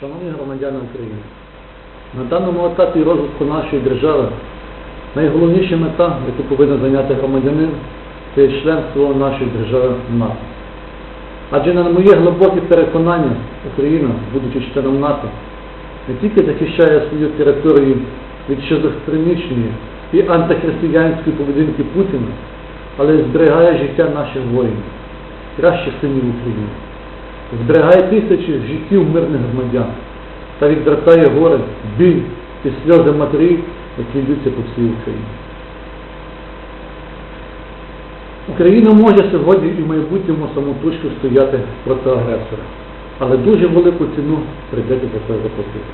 Шановні громадяни України, на даному етапі розвитку нашої держави найголовніша мета, яку повинен зайняти громадянин, це членство нашої держави в НАТО. Адже на моє глибоке переконання, Україна, будучи членом НАТО, не тільки захищає свою територію від шизофренічної і антихристиянської поведінки Путіна, але й зберігає життя наших воїнів, кращих синів України зберігає тисячі життів мирних громадян та відвертає горе, біль і сльози матерів, які йдуться по всій Україні. Україна може сьогодні і в майбутньому самотужки стояти проти агресора, але дуже велику ціну прийдеться за це заплатити.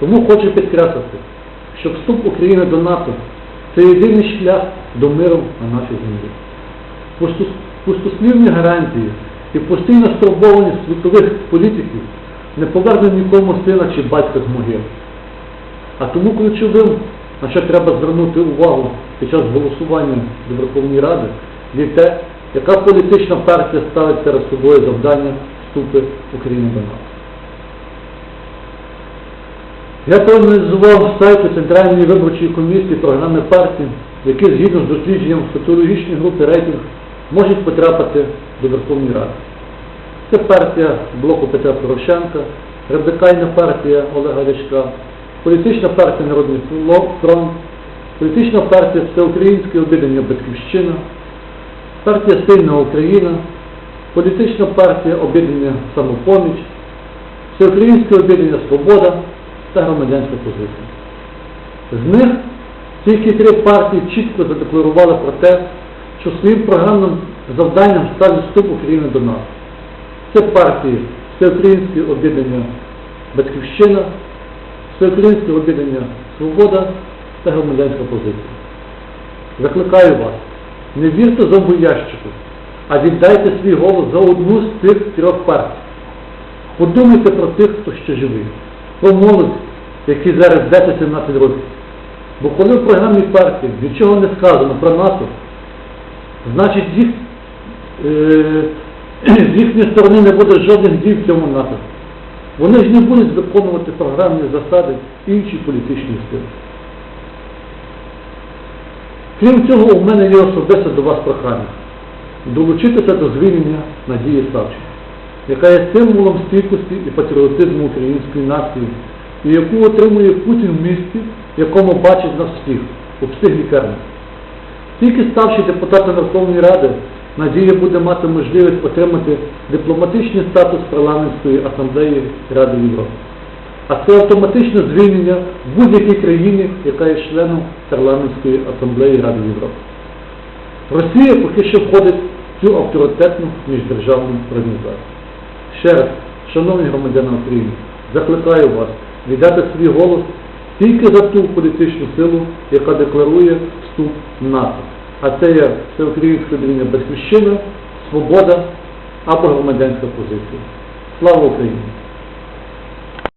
Тому хочу підкреслити, що вступ України до НАТО це єдиний шлях до миру на нашій землі. Пустос- Пустослівні гарантії і постійна стурбованість світових політиків не поверне нікому сина чи батька з могил. А тому ключовим, на що треба звернути увагу під час голосування до Верховної Ради, є те, яка політична партія ставить перед собою завдання вступу України до НАТО. Я проаналізував з сайту Центральної виборчої комісії програми партії, які згідно з дослідженням соціологічної групи рейтинг можуть потрапити до Верховної Ради. Це партія блоку Петра Порошенка, радикальна партія Олега Ляшка, політична партія Народний фронт, політична партія Всеукраїнське об'єднання Батьківщина, партія Сильна Україна, політична партія об'єднання Самопоміч, Всеукраїнське об'єднання Свобода та громадянська позиція. З них тільки три партії чітко задекларували про те, що своїм програмним завданням став вступ України до НАТО. Це партії Всеукраїнське об'єднання Батьківщина, Всеукраїнське об'єднання Свобода та громадянська позиція. Закликаю вас, не вірте зомбоящику, а віддайте свій голос за одну з цих трьох партій. Подумайте про тих, хто ще живий, про молодь, які зараз 10-17 років. Бо коли в програмі партії нічого не сказано про НАТО, значить їх, е, з їхньої сторони не буде жодних дій в цьому напрямку. Вони ж не будуть виконувати програмні засади інші політичні сили. Крім цього, у мене є особисте до вас прохання долучитися до звільнення Надії Савченко, яка є символом стійкості і патріотизму української нації, і яку отримує Путін в місті, якому бачить нас всіх, у психлікарні. Тільки ставши депутатом Верховної Ради, Надія буде мати можливість отримати дипломатичний статус парламентської асамблеї Ради Європи. А це автоматичне звільнення в будь-якій країні, яка є членом парламентської асамблеї Ради Європи. Росія поки що входить в цю авторитетну міждержавну організацію. Ще раз, шановні громадяни України, закликаю вас віддати свій голос тільки за ту політичну силу, яка декларує вступ в НАТО. А це є Всеукраїнське об'єднання Батьківщина, Свобода або громадянська позиція. Слава Україні!